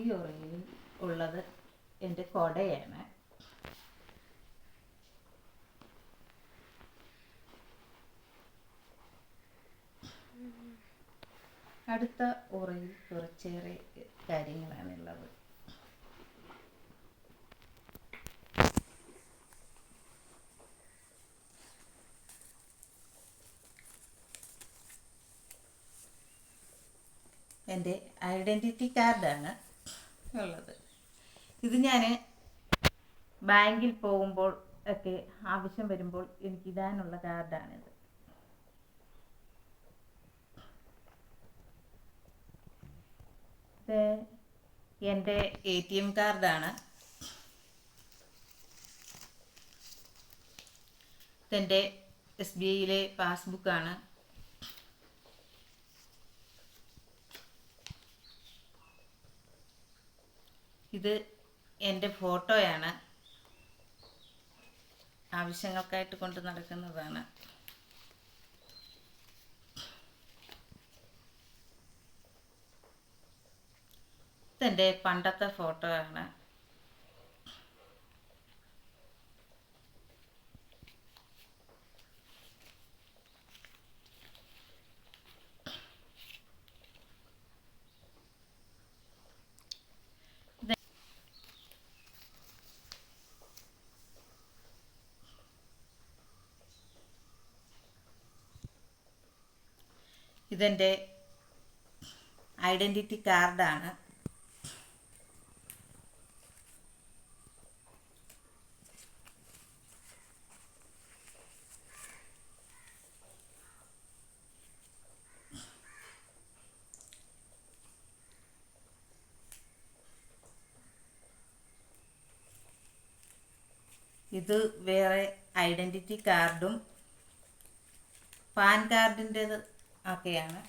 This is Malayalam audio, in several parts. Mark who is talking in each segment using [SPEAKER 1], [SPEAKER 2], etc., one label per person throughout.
[SPEAKER 1] ഈ ഉള്ളത് എന്റെ കൊടയാണ്. അടുത്ത ഉറയിൽ കുറച്ചേറെ കാര്യങ്ങളാണുള്ളത് എന്റെ ഐഡന്റിറ്റി കാർഡാണ് ഉള്ളത്. ഇത് ഞാൻ ബാങ്കിൽ പോകുമ്പോൾ ഒക്കെ ആവശ്യം വരുമ്പോൾ എനിക്ക് ഇടാനുള്ള കാർഡാണിത്. ഇത് എന്റെ എ ടി എം കാർഡാണ്. ഇതെന്റെ എസ് ബി ഐയിലെ പാസ്ബുക്കാണ്. ഇത് എന്റെ ഫോട്ടോയാണ്. ആവശ്യങ്ങൾക്കായിട്ട് കൊണ്ട് നടക്കുന്നതാണ്. ഇതെന്റെ പണ്ടത്തെ ഫോട്ടോ ആണ് ഇതെന്റെ ഐഡന്റിറ്റി കാർഡാണ്. ഇത് വേറെ ഐഡന്റിറ്റി കാർഡും പാൻ കാർഡിന്റേത് ഒക്കെയാണ്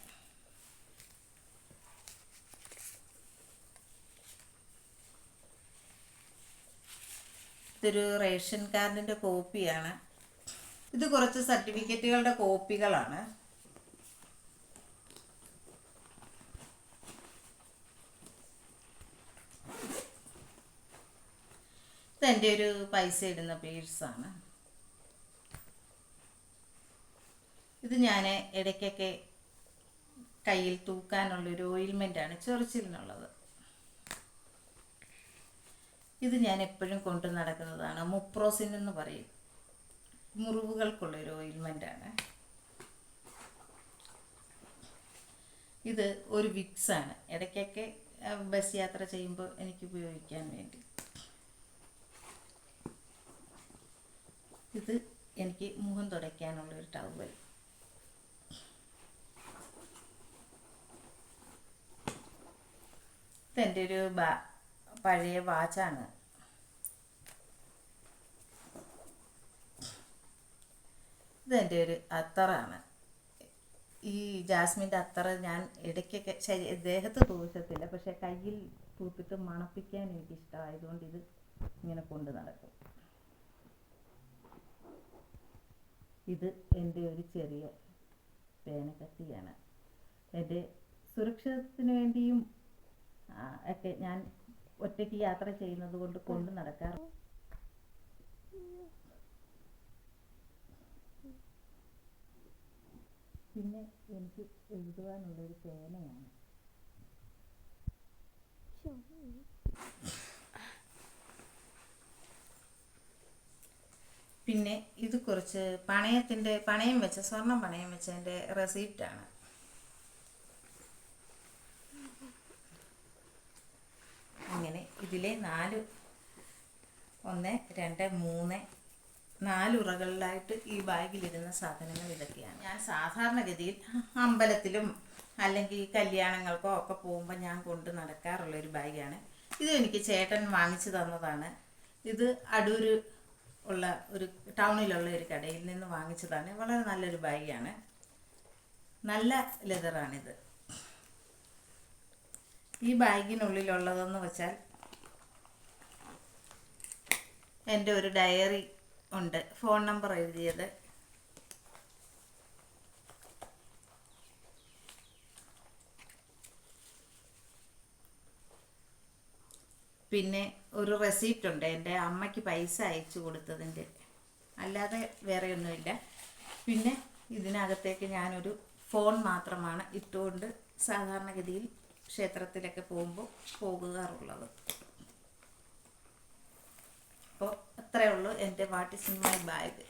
[SPEAKER 1] ഇതൊരു റേഷൻ കാർഡിന്റെ കോപ്പിയാണ്. ഇത് കുറച്ച് സർട്ടിഫിക്കറ്റുകളുടെ കോപ്പികളാണ്. ഇതെന്റെ ഒരു പൈസ ഇടുന്ന പേഴ്സാണ്. ഇത് ഞാൻ ഇടയ്ക്കൊക്കെ കയ്യിൽ തൂക്കാനുള്ള തൂക്കാനുള്ളൊരു ഓയിൽമെന്റാണ് ചൊറിച്ചിലിനുള്ളത് ഇത് ഞാൻ എപ്പോഴും കൊണ്ടു നടക്കുന്നതാണ്. മുപ്രോസിൻ എന്ന് പറയും. മുറിവുകൾക്കുള്ളൊരു ഓയിൽമെന്റാണ് ഇത് ഒരു വിക്സാണ്. ഇടയ്ക്കൊക്കെ ബസ് യാത്ര ചെയ്യുമ്പോൾ എനിക്ക് ഉപയോഗിക്കാൻ വേണ്ടി. ഇത് എനിക്ക് മുഖം തുടയ്ക്കാനുള്ള ഒരു ടവൽ ഇതെന്റെ ഒരു പഴയ വാച്ചാണ്. ഇതെന്റെ ഒരു അത്തറാണ്. ഈ ജാസ്മിന്റെ അത്തറ ഞാൻ ഇടയ്ക്കൊക്കെ ശരി ദേഹത്ത് തൂക്കത്തില്ല പക്ഷെ കയ്യിൽ തൂത്തിട്ട് മണപ്പിക്കാൻ എനിക്ക് ഇഷ്ടമായതുകൊണ്ട് ഇത് ഇങ്ങനെ കൊണ്ട് നടക്കും. ഇത് എന്റെ ഒരു ചെറിയ പേനക്കത്തിയാണ് എന്റെ സുരക്ഷിതത്തിന് വേണ്ടിയും ഒക്കെ ഞാൻ ഒറ്റയ്ക്ക് യാത്ര ചെയ്യുന്നത് കൊണ്ട് കൊണ്ട് നടക്കാറ്. പിന്നെ എനിക്ക് എഴുതുവാനുള്ളൊരു പേനയാണ്. പിന്നെ ഇത് കുറച്ച് പണയത്തിന്റെ പണയം വെച്ച സ്വർണം പണയം വെച്ചതിന്റെ റെസീപ്റ്റാണ് ഇതിലെ നാല് ഒന്ന് രണ്ട് മൂന്ന് നാല് ഉറകളിലായിട്ട് ഈ ബാഗിലിരുന്ന സാധനങ്ങൾ ഇതൊക്കെയാണ്. ഞാൻ സാധാരണഗതിയിൽ അമ്പലത്തിലും അല്ലെങ്കിൽ കല്യാണങ്ങൾക്കോ ഒക്കെ പോകുമ്പോൾ ഞാൻ കൊണ്ട് നടക്കാറുള്ള ഒരു ബാഗാണ്. ഇത് എനിക്ക് ചേട്ടൻ വാങ്ങിച്ചു തന്നതാണ്. ഇത് അടൂര് ഉള്ള ഒരു ടൗണിലുള്ള ഒരു കടയിൽ നിന്ന് വാങ്ങിച്ചതാണ്. വളരെ നല്ലൊരു ബാഗാണ്. നല്ല ലെതറാണിത്. ഈ ബാഗിനുള്ളിലുള്ളതെന്ന് വെച്ചാൽ എന്റെ ഒരു ഡയറി ഉണ്ട്. ഫോൺ നമ്പർ എഴുതിയത്. പിന്നെ ഒരു റെസീപ്റ്റ് ഉണ്ട്. എന്റെ അമ്മയ്ക്ക് പൈസ അയച്ചു കൊടുത്തതിന്റെ. അല്ലാതെ വേറെ ഒന്നുമില്ല. പിന്നെ ഇതിനകത്തേക്ക് ഞാനൊരു ഫോൺ മാത്രമാണ് ഇട്ടുകൊണ്ട് സാധാരണഗതിയിൽ ക്ഷേത്രത്തിലൊക്കെ പോകുമ്പോൾ പോകാറുള്ളത് അപ്പോൾ അത്രയേ ഉള്ളൂ എന്റെ what is in my bag